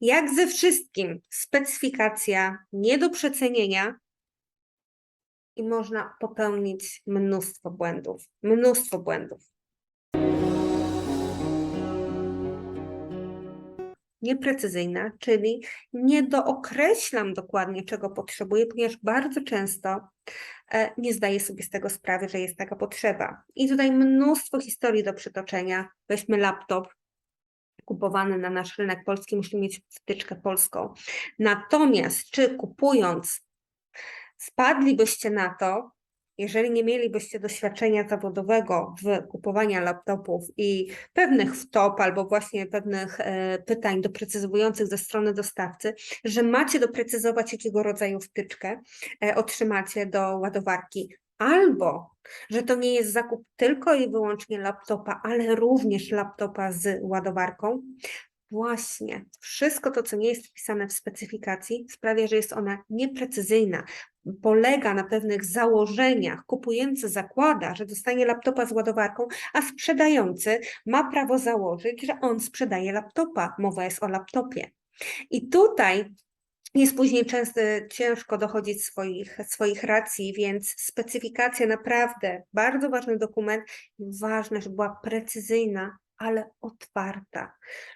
Jak ze wszystkim, specyfikacja nie do przecenienia i można popełnić mnóstwo błędów. Mnóstwo błędów. Nieprecyzyjna, czyli nie dookreślam dokładnie, czego potrzebuję, ponieważ bardzo często e, nie zdaję sobie z tego sprawy, że jest taka potrzeba. I tutaj mnóstwo historii do przytoczenia. Weźmy laptop, kupowany na nasz rynek polski, musi mieć wtyczkę polską. Natomiast czy kupując spadlibyście na to, jeżeli nie mielibyście doświadczenia zawodowego w kupowaniu laptopów i pewnych wtop albo właśnie pewnych e, pytań doprecyzowujących ze strony dostawcy, że macie doprecyzować, jakiego rodzaju wtyczkę e, otrzymacie do ładowarki, albo że to nie jest zakup tylko i wyłącznie laptopa, ale również laptopa z ładowarką. Właśnie, wszystko to, co nie jest wpisane w specyfikacji, sprawia, że jest ona nieprecyzyjna, polega na pewnych założeniach. Kupujący zakłada, że dostanie laptopa z ładowarką, a sprzedający ma prawo założyć, że on sprzedaje laptopa. Mowa jest o laptopie. I tutaj jest później często ciężko dochodzić swoich, swoich racji, więc specyfikacja naprawdę bardzo ważny dokument. Ważne, żeby była precyzyjna, ale otwarta,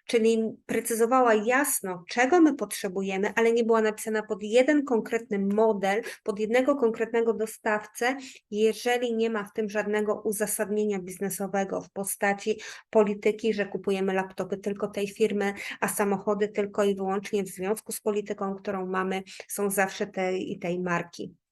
czyli precyzowała jasno, czego my potrzebujemy, ale nie była napisana pod jeden konkretny model, pod jednego konkretnego dostawcę, jeżeli nie ma w tym żadnego uzasadnienia biznesowego w postaci polityki, że kupujemy laptopy tylko tej firmy, a samochody tylko i wyłącznie w związku z polityką, którą mamy, są zawsze tej i tej marki.